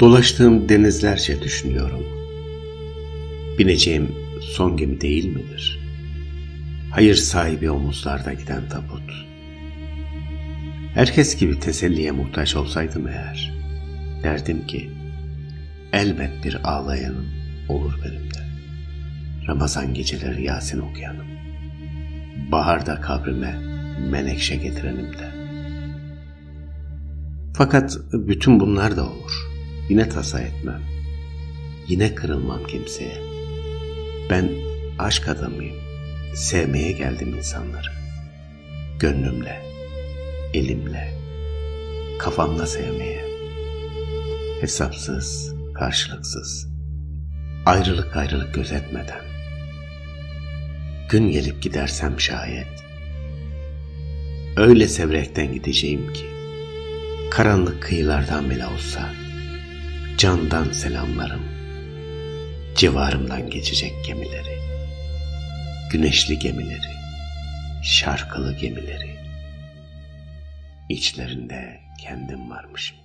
Dolaştığım denizlerce düşünüyorum. Bineceğim son gemi değil midir? Hayır sahibi omuzlarda giden tabut. Herkes gibi teselliye muhtaç olsaydım eğer, derdim ki, elbet bir ağlayanım olur benim de. Ramazan geceleri Yasin okuyanım. Baharda kabrime menekşe getirenim de. Fakat bütün bunlar da olur. Yine tasa etmem. Yine kırılmam kimseye. Ben aşk adamıyım. Sevmeye geldim insanları. Gönlümle, elimle, kafamla sevmeye. Hesapsız, karşılıksız. Ayrılık ayrılık gözetmeden. Gün gelip gidersem şayet. Öyle sevrekten gideceğim ki. Karanlık kıyılardan bile olsa candan selamlarım. Civarımdan geçecek gemileri. Güneşli gemileri, şarkılı gemileri. İçlerinde kendim varmışım.